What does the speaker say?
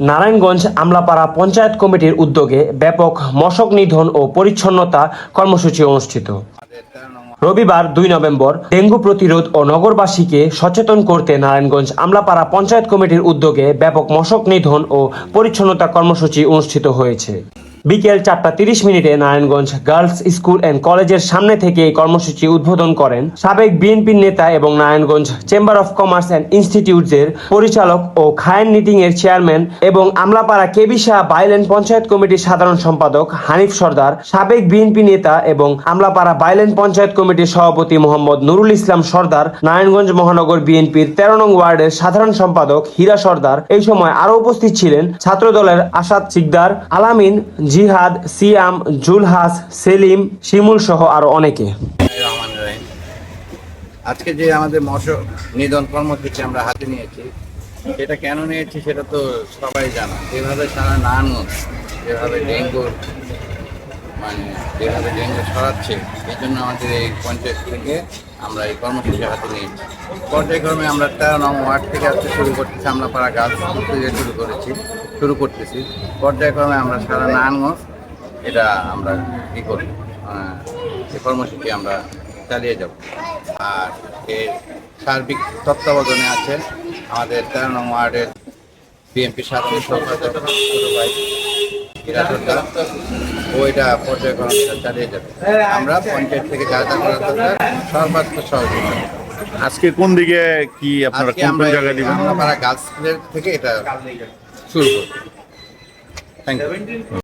নারায়ণগঞ্জ আমলাপাড়া পঞ্চায়েত কমিটির উদ্যোগে ব্যাপক মশক নিধন ও পরিচ্ছন্নতা কর্মসূচি অনুষ্ঠিত। রবিবার দুই নভেম্বর ডেঙ্গু প্রতিরোধ ও নগরবাসীকে সচেতন করতে নারায়ণগঞ্জ আমলাপাড়া পঞ্চায়েত কমিটির উদ্যোগে ব্যাপক মশক নিধন ও পরিচ্ছন্নতা কর্মসূচি অনুষ্ঠিত হয়েছে। বিকেল চারটা তিরিশ মিনিটে নারায়ণগঞ্জ গার্লস স্কুল অ্যান্ড কলেজের সামনে থেকে এই কর্মসূচি উদ্বোধন করেন সাবেক বিএনপির নেতা এবং Narayanganj chamber of commerce and ইনস্টিটিউটসের পরিচালক ও খায়েন নিটিং এর চেয়ারম্যান এবং আমলাপাড়া কেবি শাহ বাইলেন পঞ্চায়েত কমিটির সাধারণ সম্পাদক হানিফ সর্দার, সাবেক বিএনপি নেতা এবং আমলাপাড়া বাইলেন পঞ্চায়েত কমিটির সভাপতি মোহাম্মদ নুরুল ইসলাম সর্দার, নারায়ণগঞ্জ মহানগর বিএনপির তেরো নং ওয়ার্ডের সাধারণ সম্পাদক হীরা সর্দার, এই সময় আরও উপস্থিত ছিলেন ছাত্রদলের আসাদ সিকদার আলামিন জিহাদ, সিয়াম, জুলহাস, সেলিম, শিমুল সহ আরও অনেকে। আজকে যে আমাদের মশক নিধন কর্মসূচি আমরা হাতে নিয়েছি, সেটা কেন নিয়েছি সেটা তো সবাই জানা। যেভাবে সারা নারায়ণগঞ্জ যেভাবে ডেঙ্গু মানে যেভাবে ডেঙ্গু ছড়াচ্ছে এই জন্য আমাদের এই পঞ্চায়েত থেকে আমরা এই কর্মসূচি হাতে নিয়েছি পর্যায়ক্রমে আমরা তেরো নং ওয়ার্ড থেকে আজকে শুরু করতেছি, আমরা পাড়া গাছ থেকে শুরু করেছি, শুরু করতেছি। পর্যায়ক্রমে আমরা সারা নারায়ণগঞ্জ, এটা আমরা কী করি এই কর্মসূচি আমরা চালিয়ে যাব। আর এর সার্বিক তত্ত্বাবধানে আছে আমাদের তেরো নং ওয়ার্ডের বিএনপি সাধারণ সম্পাদক ভাই। ও এটা পর্যায়ক্রমে চালিয়ে যাবে। আমরা পঞ্চায়েত থেকে যা যা করার দরকার সর্বাত্মক সহযোগিতা। আজকে কোন দিকে কি আপনারা কোন কোন জায়গায় দিবেন? আমরা গার্লস থেকে এটা শুরু করব থ্যাংক ইউ